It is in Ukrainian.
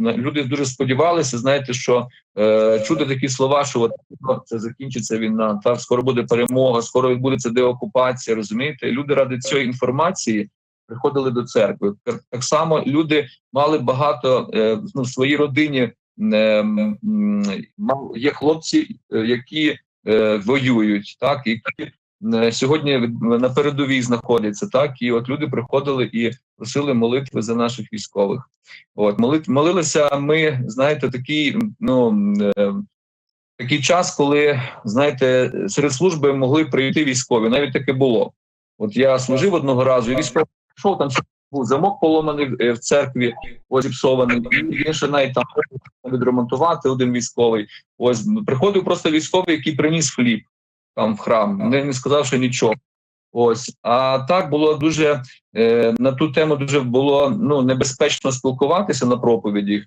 люди дуже сподівалися, знаєте, що е, чути такі слова, що от ну, це закінчиться війна, так скоро буде перемога, скоро відбудеться деокупація. Розумієте, люди ради цієї інформації приходили до церкви. Так, само люди мали багато е, ну, в своїй родині. е, м, мав- Є хлопці, е, які е, воюють, так які е, сьогодні на передовій знаходяться, так і от люди приходили і просили молитви за наших військових. От молилися ми, знаєте, такий ну е, такий час, коли знаєте, серед служби могли прийти військові. Навіть таке було. От я служив одного разу, і військовий пішов там. Був замок поломаний е, в церкві, ось зіпсований. І ще навіть там відремонтувати один військовий. Ось приходив просто військовий, який приніс хліб там в храм, не, не сказавши нічого. Ось. А так було дуже е, на ту тему дуже було ну небезпечно спілкуватися на проповіді,